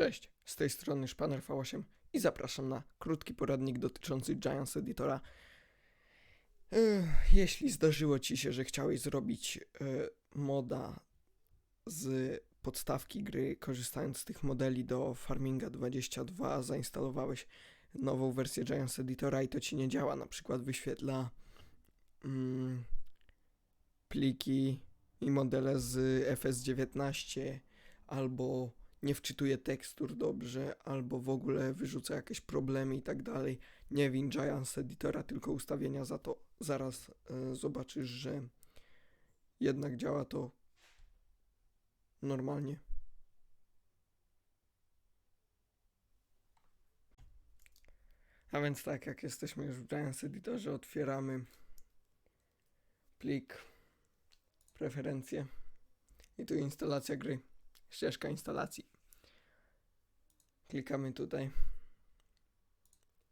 Cześć, z tej strony Szpaner V8 i zapraszam na krótki poradnik dotyczący Giants Editora. Jeśli zdarzyło Ci się, że chciałeś zrobić e, moda z podstawki gry, korzystając z tych modeli do Farminga 22, zainstalowałeś nową wersję Giants Editora i to Ci nie działa, na przykład wyświetla mm, pliki i modele z FS19 albo nie wczytuje tekstur dobrze, albo w ogóle wyrzuca jakieś problemy i tak dalej. Nie win Giants Editora, tylko ustawienia za to. Zaraz e, zobaczysz, że jednak działa to normalnie. A więc tak, jak jesteśmy już w Giants Editorze, otwieramy plik, preferencje i tu instalacja gry ścieżka instalacji. Klikamy tutaj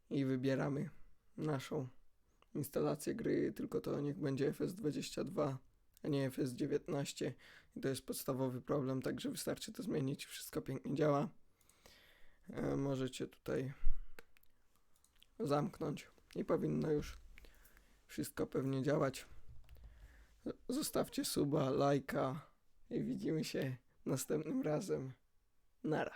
i wybieramy naszą instalację gry, tylko to niech będzie FS22, a nie FS19. I to jest podstawowy problem, także wystarczy to zmienić, wszystko pięknie działa. E, możecie tutaj zamknąć i powinno już wszystko pewnie działać. Zostawcie suba, lajka i widzimy się następnym razem. Nara.